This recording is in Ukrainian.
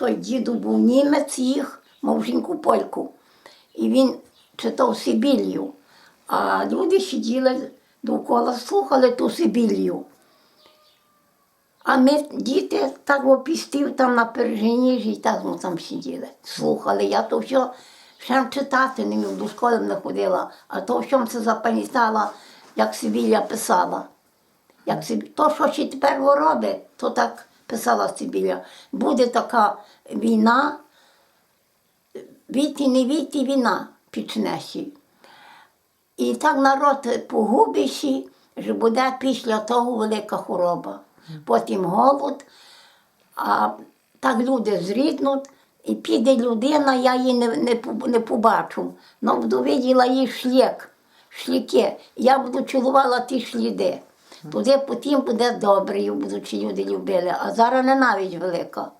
той діду був німець їх, мав жінку польку. І він читав Сибілью, а люди сиділи довкола, слухали ту Сибілью. А ми, діти, так опістів там на Пержиніжі, і так ми там сиділи, слухали. Я то все ще читати не міг, до школи не ходила, а то все це запам'ятала, як Сибілля писала. Як Сиб- то, що ще тепер робить, то так писала Сибілля. Буде така війна, віті не віті війна почнеться. І так народ погубився, що буде після того велика хвороба. Потім голод, а так люди зріднуть, і піде людина, я її не, не, не побачу. Но буду виділа її шлік, шліки. Я буду цілувала ті сліди. Туди потім буде добре, її будуть люди любили, а зараз ненависть велика.